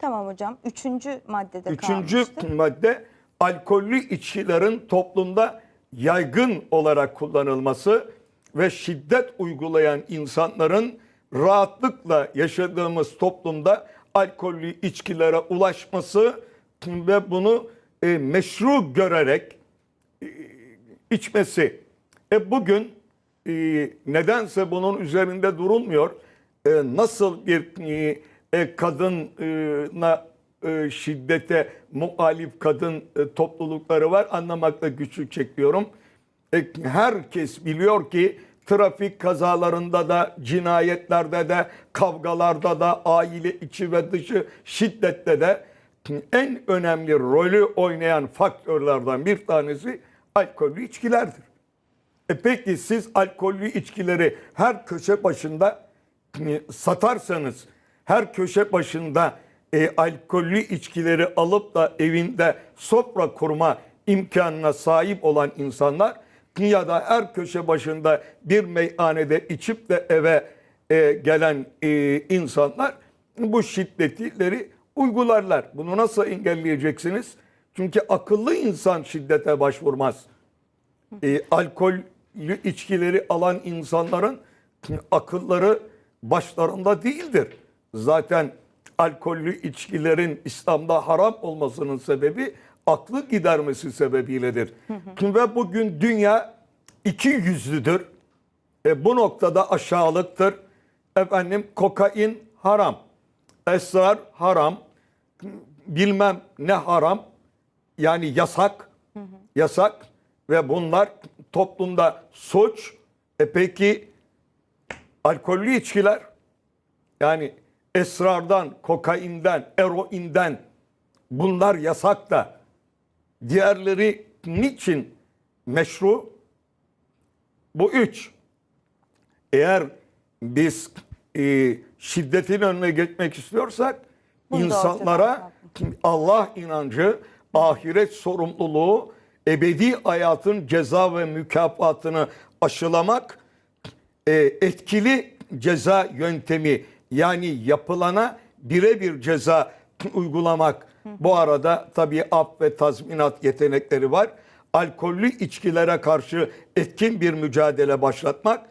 Tamam hocam. Üçüncü maddede Üçüncü kalmıştık. madde alkollü içkilerin toplumda yaygın olarak kullanılması ve şiddet uygulayan insanların rahatlıkla yaşadığımız toplumda alkollü içkilere ulaşması ve bunu e, meşru görerek e, içmesi. E bugün e, nedense bunun üzerinde durulmuyor. E, nasıl bir e, e, kadına e, şiddete muhalif kadın e, toplulukları var anlamakta güçlük çekiyorum. E, herkes biliyor ki trafik kazalarında da cinayetlerde de kavgalarda da aile içi ve dışı şiddette de en önemli rolü oynayan faktörlerden bir tanesi alkollü içkilerdir. E peki siz alkollü içkileri her köşe başında satarsanız, her köşe başında e, alkollü içkileri alıp da evinde sofra kurma imkanına sahip olan insanlar ya da her köşe başında bir meyhanede içip de eve e, gelen e, insanlar bu şiddetleri uygularlar. Bunu nasıl engelleyeceksiniz? Çünkü akıllı insan şiddete başvurmaz e, alkollü içkileri alan insanların akılları başlarında değildir. Zaten alkollü içkilerin İslam'da haram olmasının sebebi aklı gidermesi sebebiyledir. Ve bugün dünya iki yüzlüdür. E, bu noktada aşağılıktır. Efendim kokain haram. Esrar haram. Bilmem ne haram. Yani yasak. Yasak ve bunlar toplumda suç. E peki alkollü içkiler yani esrardan, kokainden, eroinden bunlar yasak da diğerleri niçin meşru? Bu üç. Eğer biz e, şiddetin önüne geçmek istiyorsak Bunu insanlara Allah inancı, ahiret sorumluluğu, ebedi hayatın ceza ve mükafatını aşılamak, e, etkili ceza yöntemi yani yapılana birebir ceza uygulamak. Bu arada tabii af ve tazminat yetenekleri var. Alkollü içkilere karşı etkin bir mücadele başlatmak